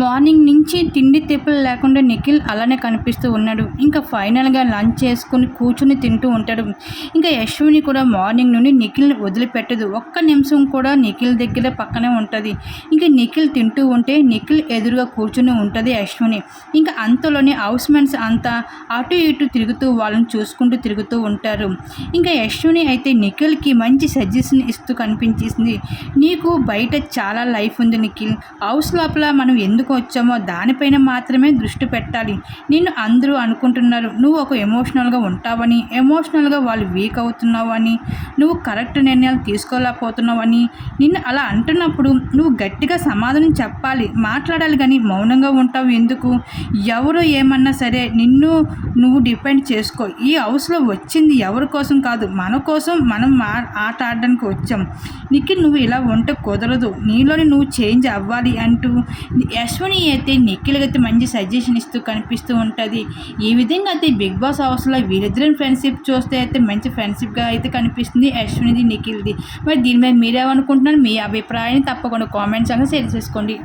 Morning నుంచి తిండి తిప్పలు లేకుండా నిఖిల్ అలానే కనిపిస్తూ ఉన్నాడు. ఇంకా ఫైనల్గా లంచ్ చేసుకుని కూర్చుని తింటూ ఉంటాడు. ఇంకా యశ్విని కూడా మార్నింగ్ నుండి నిఖిల్ని వదిలిపెట్టదు. ఒక్క నిమిషం కూడా నిఖిల్ దగ్గర పక్కనే ఉంటుంది. ఇంకా నిఖిల్ తింటూ ఉంటే నిఖిల్ ఎదురుగా కూర్చుని ఉంటుంది యశ్విని. ఇంకా అంతలోనే హౌస్ మెన్స్ అంతా అటు ఇటు తిరుగుతూ వాళ్ళని చూసుకుంటూ తిరుగుతూ ఉంటారు. ఇంకా యశ్విని అయితే నిఖిల్కి మంచి సజెషన్ ఇస్తూ కనిపించేసింది. నీకు బయట చాలా లైఫ్ ఉంది నిఖిల్. హౌస్ లోపల మనం ఎందుకు ఎందుకు వచ్చామో దానిపైన మాత్రమే దృష్టి పెట్టాలి. నిన్ను అందరూ అనుకుంటున్నారు. నువ్వు ఒక ఎమోషనల్గా ఉంటావని ఎమోషనల్గా వాళ్ళు వీక్ అవుతున్నావని నువ్వు కరెక్ట్ నిర్ణయాలు తీసుకోలేకపోతున్నావని నిన్ను అలా అంటున్నప్పుడు నువ్వు గట్టిగా సమాధానం చెప్పాలి మాట్లాడాలి కానీ మౌనంగా ఉంటావు ఎందుకు? ఎవరు ఏమన్నా సరే నిన్ను నువ్వు డిపెండ్ చేసుకో. ఈ హౌస్లో వచ్చింది ఎవరి కోసం కాదు మన కోసం మనం మా ఆట ఆడడానికి వచ్చాం. నీకు నువ్వు ఇలా ఉంటే కుదరదు. నీలోని నువ్వు చేంజ్ అవ్వాలి అంటూ ఎస్ అశ్విని అయితే నిఖిల్ అయితే మంచి సజెషన్ ఇస్తూ కనిపిస్తూ ఉంటుంది. ఈ విధంగా అయితే బిగ్ బాస్ హౌస్లో వీరిద్దరిని ఫ్రెండ్షిప్ చూస్తే అయితే మంచి ఫ్రెండ్షిప్గా అయితే కనిపిస్తుంది అశ్వినిది నిఖిల్ది. మరి దీని మీద మీరేమనుకుంటున్నారు? మీ అభిప్రాయాన్ని తప్పకుండా కామెంట్స్ అనేది షేర్ చేసుకోండి